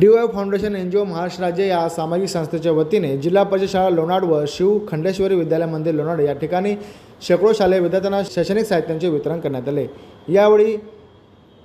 D Y foundation N G O Maharashtra राज्य या सामाजिक संस्थेच्या वतीने जिल्हा परिषद शाळा लोणाड व शिव खंडेश्वरी विद्यालयामध्ये लोणाड या ठिकाणी शेकडो शालेय विद्यार्थ्यांना शैक्षणिक साहित्यांचे वितरण करण्यात आले. यावेळी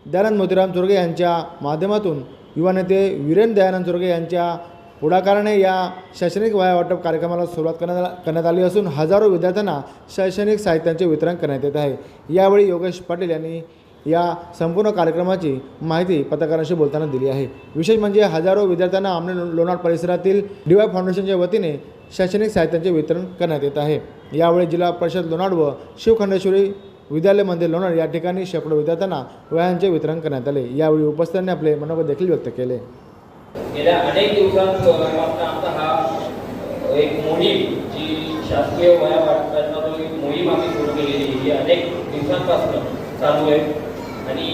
दयानंद मोतीराम चुरगे यांच्या माध्यमातून युवा नेते वीरेन दयानंद चुरगे यांच्या पुढाकाराने या शैक्षणिक वह्या वाटप कार्यक्रमाला सुरुवात करण्यात करण्यात आली असून हजारो विद्यार्थ्यांना शैक्षणिक साहित्यांचे वितरण करण्यात येत आहे. यावेळी योगेश पाटील यांनी या संपूर्ण कार्यक्रमाची माहिती पत्रकारांशी बोलताना दिली आहे. विशेष म्हणजे हजारो विद्यार्थ्यांना आमने लोणाड परिसरातील डी वाय फाउंडेशनच्या वतीने शैक्षणिक साहित्यांचे वितरण करण्यात येत आहे. यावेळी जिल्हा परिषद लोणाड व शिवखंडेश्वरी विद्यालयामध्ये लोणार या ठिकाणी शेकडो विद्यार्थ्यांना वयांचे वितरण करण्यात आले. यावेळी उपस्थितांनी आपले मनोगत देखील व्यक्त केले. गेल्या अनेक दिवसांपासून आमचा हा एक मोहीम जी शासकीय वया वाटपाचा मोहीम आम्ही सुरू केलेली ही अनेक दिवसांपासून चालू आहे. आणि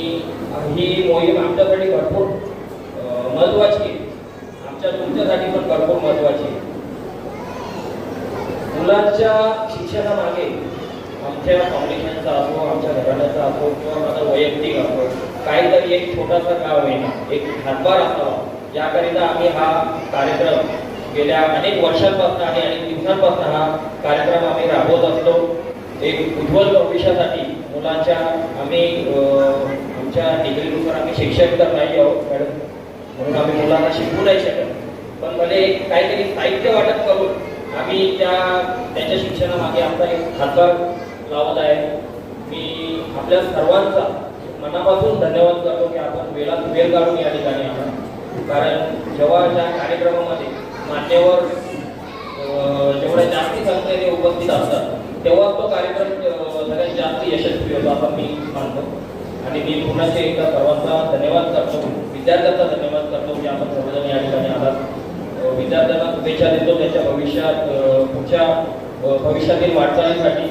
ही मोहीम आमच्यासाठी भरपूर महत्त्वाची आहे. आमच्या तुमच्यासाठी पण भरपूर महत्त्वाची आहे. मुलांच्या शिक्षणामागे आमच्या फाउंडेशनचा असो आमच्या घराण्याचा असो किंवा माझा वैयक्तिक असो काहीतरी एक छोटासा का होईना एक हातभार असावा याकरिता आम्ही हा कार्यक्रम गेल्या अनेक वर्षांपासून आणि अनेक दिवसांपासून हा कार्यक्रम आम्ही राबवत असतो. एक उज्ज्वल भविष्यासाठी मुलांच्या आम्ही अं, आमच्या डिग्रीनुसार आम्ही शिक्षक तर नाही आहोत मॅडम. म्हणून आम्ही मुलांना शिकवू नाही शकत. पण मला एक काहीतरी साहित्य वाटप करून आम्ही त्या त्यांच्या शिक्षणामागे आमचा एक हातभार लावत आहे. मी आपल्या सर्वांचा मनापासून धन्यवाद करतो की आपण वेळात वेळ काढून या ठिकाणी आपण कारण जेव्हा त्या कार्यक्रमामध्ये मान्यवर अं, जेवढ्या जास्ती संख्येने उपस्थित असतात तेव्हा तो कार्यक्रम सगळ्यात जास्त यशस्वी होतो असं मी मानतो आणि मी पुन्हा ते एकदा सर्वांचा धन्यवाद करतो. विद्यार्थ्यांचा धन्यवाद करतो की आपण सर्वजण या ठिकाणी आलात. विद्यार्थ्यांना शुभेच्छा देतो त्याच्या भविष्यात पुढच्या भविष्यातील वाटचालीसाठी.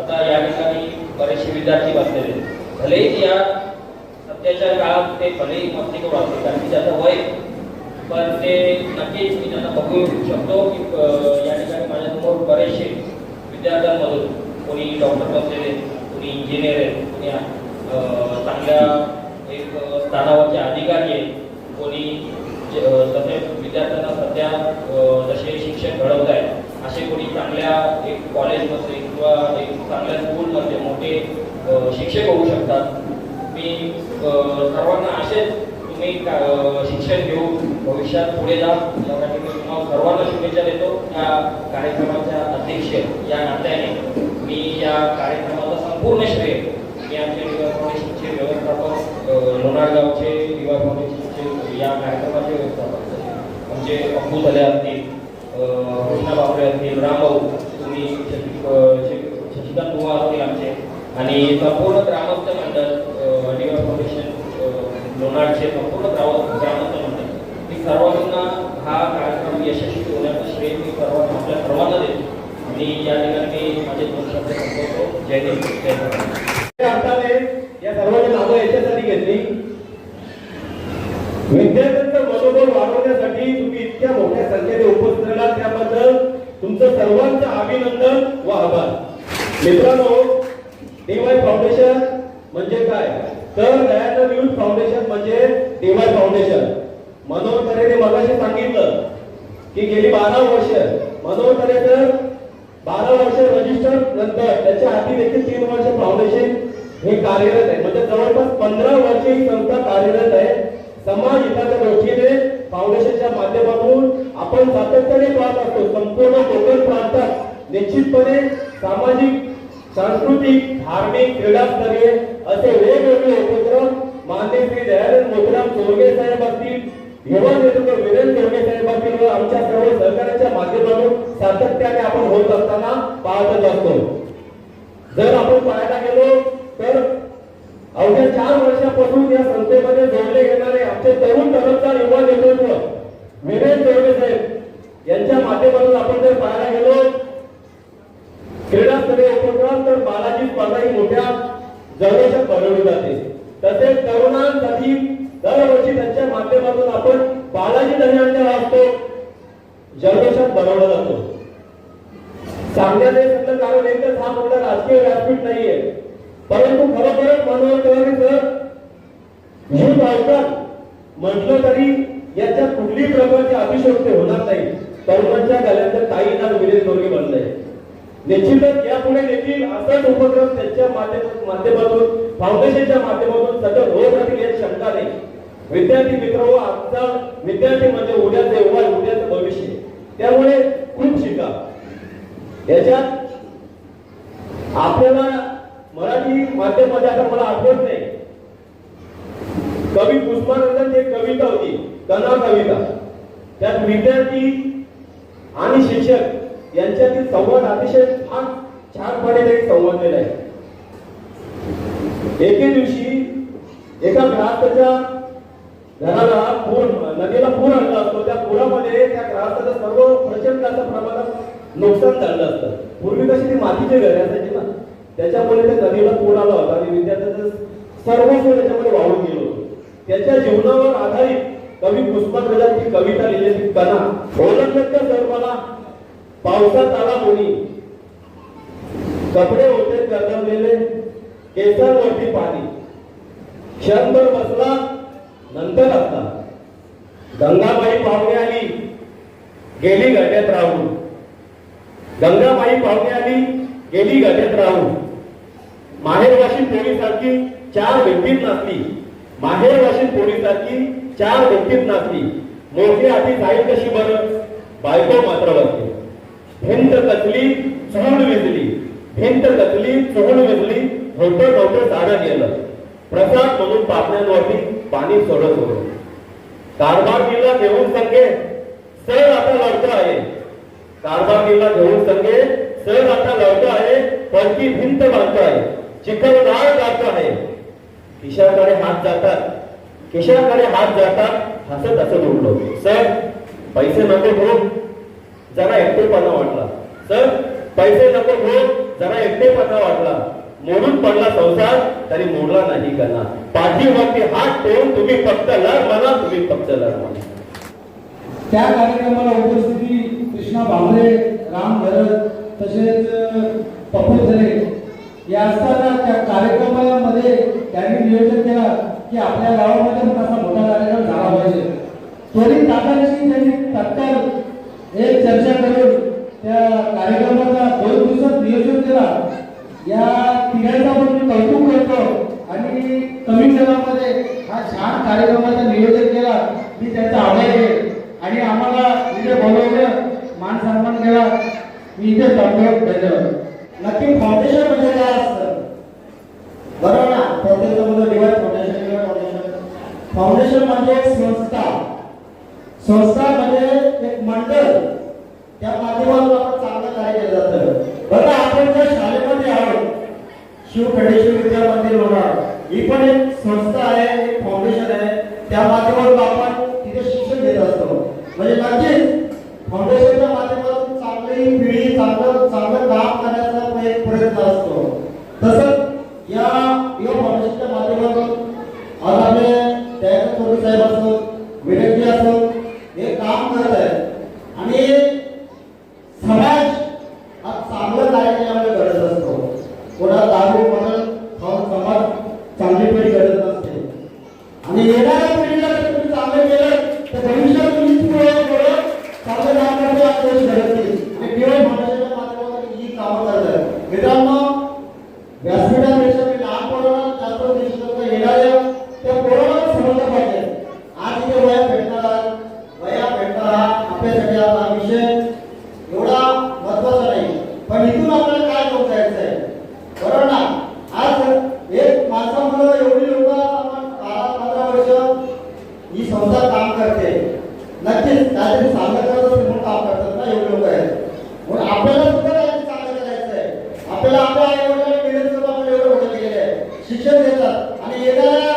आता या ठिकाणी बरेचसे विद्यार्थी बसलेले भलेही या सध्याच्या काळात ते भलेही मस्ती करू असते कारण की त्याचं वय पण ते नक्कीच मी त्यांना बघू शकतो की या ठिकाणी माझ्यासमोर बरेचसे विद्यार्थ्यांमधून कोणी डॉक्टर बसलेले कोणी इंजिनियर आहेत कोणी चांगल्या एक स्थानावरचे अधिकारी आहेत कोणी जे- विद्यार्थ्यांना सध्या जसे शिक्षक घडवत आहेत असे कोणी चांगल्या एक कॉलेजमध्ये किंवा एक चांगल्या स्कूलमध्ये मोठे शिक्षक होऊ शकतात. मी अं, सर्वांना असेच तुम्ही शिक्षण घेऊ भविष्यात पुढे जा. यासाठी मी तुम्हाला सर्वांना शुभेच्छा देतो. या कार्यक्रमाच्या अध्यक्ष या नात्याने. मी या कार्यक्रमाचा संपूर्ण श्रेय मी आमचे युवा फाउंडेशनचे व्यवस्थापक लोणारगावचे युवा फाउंडेशनचे या कार्यक्रमाचे व्यवस्थापक. म्हणजे अंबू झाले असतील कृष्णा बापरे असतील रामभाऊ तुम्ही शशिकांत बुवा असतील आमचे. आणि संपूर्ण ग्रामस्थ मंडळ अं, युवा फाउंडेशन लोणारचे संपूर्ण ग्राम ग्रामस्थ मंडळ मी सर्वांना हा कार्यक्रम यशस्वी होण्याचं श्रेय मी सर्व आपल्या सर्वांना देतो. मी या ठिकाणी माझे दोन शब्द संपवतो जय जय अर्थाने या सर्वांची नावं याच्यासाठी घेतली विद्यार्थ्यांचं मनोबल वाढवण्यासाठी तुम्ही इतक्या मोठ्या संख्येने उपस्थित राहिला त्याबद्दल तुमचं सर्वांचं अभिनंदन व आभार. मित्रांनो डीवाय फाउंडेशन म्हणजे काय तर दयानंद युथ फाउंडेशन म्हणजे डीवाय फाउंडेशन मनोहर तरेने मगाशी सांगितलं की गेली बारा वर्ष मनोहर तरे तर बारा वर्ष रजिस्टर नंतर त्याच्या हाती देखील तीन वर्ष फाउंडेशन हे कार्यरत आहे म्हणजे जवळपास पंधरा वर्ष ही संस्था कार्यरत आहे. समाज हिताच्या दृष्टीने फाउंडेशनच्या माध्यमातून आपण सातत्याने पाहत असतो. संपूर्ण कोकण प्रांतात निश्चितपणे सामाजिक सांस्कृतिक धार्मिक क्रीडास्तरीय असे वेगवेगळे उपक्रम मान्य श्री दयानंद मोतीराम चोरगे साहेब असतील युवा नेतृत्व वीरेंद्र चोरगे साहेब असतील व आमच्या सर्व सहकार्याच्या माध्यमातून सातत्याने आपण होत असताना पाहतच असतो. जर आपण पाहायला गेलो अवघ्या चार वर्षापासून या संस्थेमध्ये जोडले गेणारे आमचे तरुण तरुणचा युवा नेतृत्व विवेक चोरगे साहेब यांच्या माध्यमातून आपण जर पाहायला गेलो क्रीडास्तरीय उपक्रम तर बालाजी स्पर्धा ही मोठ्या जल्लोषात भरवली जाते. तसेच तरुणांसाठी दरवर्षी त्यांच्या माध्यमातून आपण बालाजी दह्यांच्या वाचतो जल्लोषात भरवला जातो. सांगण्याचे कारण एकच हा मोठा राजकीय व्यासपीठ नाहीये. परंतु खरोखरच मनोहर तिवारी सर हे आयकॉन म्हटलं तरी याच्या कुठली प्रकारची अतिशयोक्ती होणार नाही. तरुणांच्या गळ्यातल्या ताईंना विजय दोन्ही बनलंय. निश्चितच यापुढे देखील असाच उपक्रम त्यांच्या माध्यमातून फाउंडेशनच्या माध्यमातून सतत होत राहतील यात शंका नाही. विद्यार्थी मित्र हो, व आजचा विद्यार्थी म्हणजे उद्याचे युवा उद्याचं भविष्य. त्यामुळे खूप शिका. याच्यात आपल्याला माध्यमामध्ये आता मला आठवत नाही. कवी पुष्पानंदांची एक कविता होती कना कविता. त्यात विद्यार्थी आणि शिक्षक यांच्यातील संवाद अतिशय छान छानपणे त्यांनी संवादलेला आहे. एके दिवशी एका ग्राहकाच्या घराला पूर नदीला पूर आणला असतो. त्या पुरामध्ये त्या ग्राहकाचं सर्व प्रचंड असं प्रमाणात नुकसान झालं असतं. पूर्वी कशी ती मातीचे घर असायची ना? त्याच्यामुळे ते नदीला पूर आला होता. आणि विद्यार्थ्याचं सर्वस्व त्याच्यामध्ये वाहून गेलं होतं. त्याच्या जीवनावर आधारित कवी पुष्पराजांची कविता लिहिलेली कणा ओळखत सर्वाला पावसात आला कोणी कपडे होते केसर केसांवरती पाणी. क्षणभर बसला नंतर असला गंगाबाई पाहुणे आली गेली गट्यात राहून. गंगाबाई पाहुणे आली गेली गट्यात राहून. माहेरवाशी पोळीसारखी चार व्यक्तीत नाचली. माहेरवाशीन पोळीसारखी चार व्यक्तीत नाचली. मोठी आधी जाईल कशी बरं बायको मात्र बसली भिंत कचली चूड विजली. भिंत कचली चूड विजली. होतं नव्हतं झाडं गेलं प्रसाद म्हणून पापण्यांवरती पाणी सोडत होतं. कारभारगीला घेऊन संगे सर आता लढतं आहे. कारभारगीला घेऊन संगे सर आता लढतं आहे पलकी भिंत बांधतो आहे. चिखलदार जात आहे खिशाकडे हात जातात खिशाकडे हात जातात हसत हसत उठलो. सर पैसे नको घेऊ. जरा एकटेपणा वाटला. सर पैसे नको घेऊ. जरा एकटेपणा वाटला. मोडून पडला संसार तरी मोडला नाही कना पाठीवरती हात ठेवून तुम्ही फक्त लढ म्हणा तुम्ही फक्त लढ म्हणा. त्या कार्यक्रमाला उपस्थिती कृष्णा भांबरे राम भरत तसेच पप्पू झरे या असताना त्या कार्यक्रमामध्ये त्यांनी नियोजन केला की आपल्या गावामध्ये पण मोठा कार्यक्रम झाला पाहिजे. त्वरित तातडीची त्यांनी तत्काळ एक चर्चा करून त्या कार्यक्रमाचा दोन दिवसात नियोजन केला या तिघांचा पण मी कौतुक करतो आणि कमी जणांमध्ये हा छान कार्यक्रमाचं नियोजन केला मी त्याचा आभारी आहे आणि आम्हाला इथे बोलवलं मान सन्मान केला मी इथे थांबलो धन्यवाद नक्की फाउंडेशन म्हणजे काय असतं बरोबर ना फाउंडेशन म्हणजे डिवाइड फाउंडेशन डिवाइड फाउंडेशन म्हणजे एक संस्था. संस्था म्हणजे एक मंडळ. त्या माध्यमातून आपण चांगलं कार्य केलं जातं. बघा आपण ज्या शाळेमध्ये आहोत शिवखंडेश्वर विद्या मंदिर लोणार ही पण एक संस्था आहे एक फाउंडेशन आहे. त्या माध्यमातून आपण तिथे शिक्षण घेत असतो. म्हणजे नक्कीच फाउंडेशनच्या माध्यमातून चांगली पिढी चांगलं काम करण्याचा एक प्रयत्न असतो तसंच या युवा फाउंडेशनच्या माध्यमातून आज आपले दयानंद चौधरी साहेब असो विवेकजी असो हे काम करत आहेत आणि समाज हा चांगलं कार्य केल्यामुळे घडत असतो कोणा दारू म्हणून खाऊन समाज चांगली पिढी घडत नसते आणि येणाऱ्या पिढीला जर तुम्ही चांगलं केलं तर भविष्यात तुम्ही पुढे पुढे चांगलं काम करतो आज देश घडतील आणि केवळ फाउंडेशनच्या माध्यमातून ही कामं करतात मित्रांनो व्यासपीठापेक्षा मी लहान पोरांना जास्त देशात येणाऱ्या त्या पोरांना समजलं पाहिजे आज इथे वया भेटणार वया भेटणार हा आपल्यासाठी आज हा विषय एवढा महत्त्वाचा नाही पण इथून आपल्याला काय घेऊन जायचं आहे बरोबर ना आज एक माणसामुळे एवढी लोक आपण बारा पंधरा वर्ष ही संस्था काम करते नक्कीच काहीतरी चांगलं करत असेल म्हणून काम करतात ना एवढे लोक आहेत म्हणून आपल्याला सुद्धा काहीतरी चांगलं करायचं आहे आपल्याला आपल्या आई वडिलांनी मेहनत करून आपण एवढं मोठं केलेलं आहे शिक्षण देतात आणि येणाऱ्या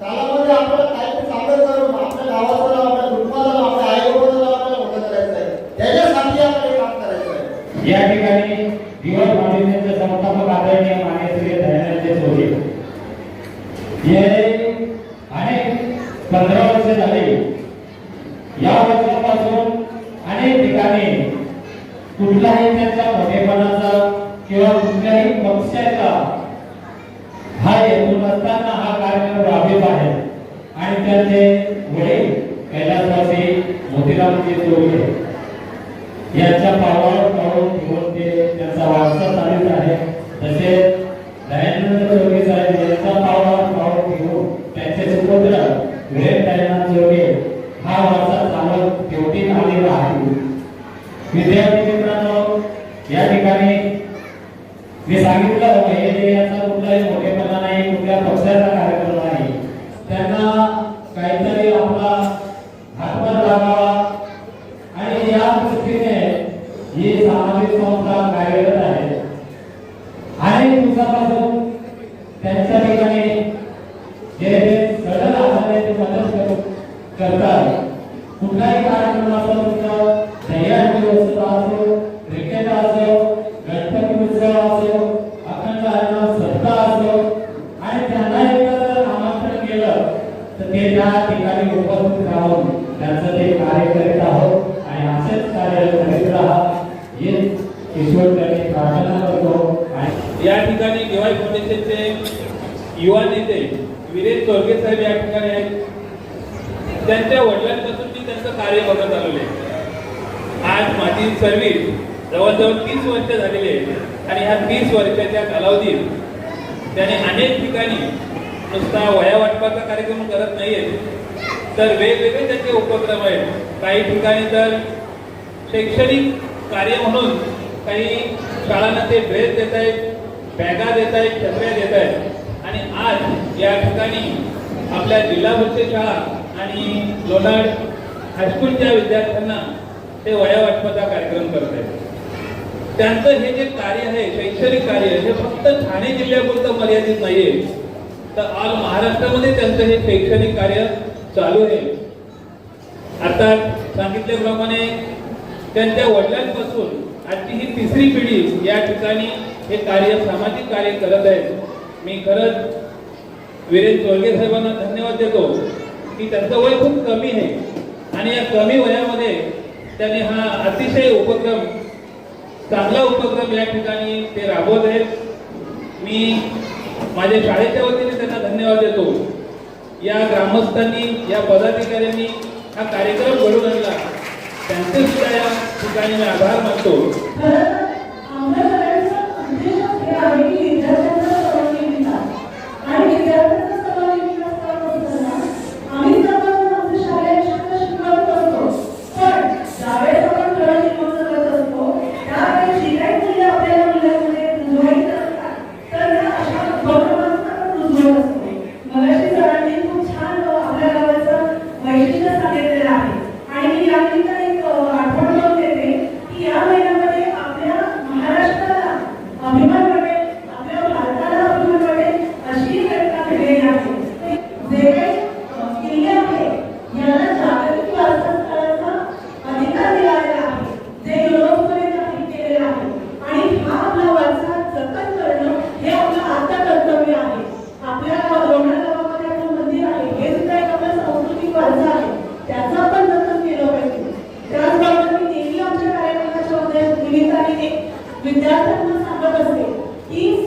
कालामध्ये आपल्याला काहीतरी चांगलं करून आपल्या गावाचं नाव आपल्या कुटुंबाचं नाव आपल्या आई वडिलांचं नाव आपल्याला मोठं करायचं आहे त्याच्यासाठी आपल्याला हे काम करायचं आहे या ठिकाणी दिवस फाउंडेशनचे संस्थापक आदरणीय मान्यश्री दयानंद चौधरी हे ही संस्था कार्यरत आहे अनेक दिवसापासून त्यांच्या ठिकाणी जे सडल आधारे ते मदत करतात कुठलाही कार्यक्रम असो तुमचा दह्याची वस्तू असो क्रिकेट असो गणपती उत्सव असो अखंड हरिनाम सप्ताह असो आणि त्यांना एकदा आमंत्रण केलं तर ते त्या ठिकाणी उपस्थित राहून त्यांचं ते कार्य करीत आहोत. आणि असेच कार्य करीत राहा हे ईश्वर प्रार्थना करतो. या ठिकाणी दिवाळी फाउंडेशनचे युवा नेते विरेन चोरगे साहेब या ठिकाणी आहेत. त्यांच्या वडिलांपासून मी त्यांचं कार्य बघत आलेले आज माझी सर्व्हिस जवळजवळ तीस वर्ष झालेली आहे. आणि ह्या तीस वर्षाच्या कालावधीत त्याने अनेक ठिकाणी नुसता वया वाटपाचा कार्यक्रम करत नाहीये. तर वेगवेगळे त्यांचे उपक्रम आहेत. काही ठिकाणी तर शैक्षणिक कार्य म्हणून काही शाळांना ते ड्रेस देत आहेत बॅगा देत आहेत छत्र्या देत आहेत आणि आज या ठिकाणी आपल्या जिल्हा परिषद शाळा आणि लोणाड हायस्कूलच्या विद्यार्थ्यांना ते वया वाटपाचा कार्यक्रम करत आहेत त्यांचं हे जे कार्य आहे शैक्षणिक कार्य हे फक्त ठाणे जिल्ह्यापुरतं मर्यादित नाहीये. तर आज महाराष्ट्रामध्ये त्यांचं हे शैक्षणिक कार्य चालू आहे. आता सांगितल्याप्रमाणे त्यांच्या वडिलांपासून आजची ही तिसरी पिढी या ठिकाणी हे कार्य सामाजिक कार्य करत आहे. मी खरंच वीरेन चोळगे साहेबांना धन्यवाद देतो की त्यांचं वय खूप कमी आहे. आणि या कमी वयामध्ये त्यांनी हा अतिशय उपक्रम चांगला उपक्रम या ठिकाणी ते राबवत आहेत. मी माझ्या शाळेच्या वतीने त्यांना धन्यवाद देतो. या ग्रामस्थांनी या पदाधिकाऱ्यांनी हा कार्यक्रम घडून आणला. त्यांचे सुद्धा या ठिकाणी मी आभार मानतो खरं आमच्या सगळ्यांचा उद्देशच हे आहे की विद्यार्थ्यांना सर्वांनी विकास आणि विद्यार्थ्यांचा सर्वांनी विकास करत असताना आम्ही सर्वजण आमच्या शाळेत शिकत शिकवत असतो पण ज्यावेळेस आपण खेळ शिकवत करत असतो त्यावेळेस जी काही मुले आपल्याला मुलांमध्ये रुजवायची असतात तर त्या अशा उपक्रमांचा आपण रुजवत असतो मगाशी सरांनी खूप छान आपल्या गावाचं वैशिष्ट्य सांगितलेलं आहे आणि मी या निमित्ताने एक आठवण करून देते की या महिन्यामध्ये आपल्या महाराष्ट्राला अभिमान वाटेल आपल्या भारताला अभिमान वाटेल अशी एक घटना घडलेली आहे जे काही अ, किल्ले आहे यांना जागतिक वारसा स्थळाचा अधिकार दिलेला आहे जे युरोपमध्ये जाहीर केलेलं आहे आणि हा आपला वारसा जतन करणं हे आपलं आता कर्तव्य आहे आपल्या लोणार गावामध्ये आपलं मंदिर आहे हे सुद्धा एक आपला सांस्कृतिक वारसा आहे त्याचं आपण जतन केलं पाहिजे त्याचबरोबर मी नेहमी आमच्या कार्यक्रमाच्या मध्ये निमित्ताने एक विद्यार्थ्यांना सांगत असते की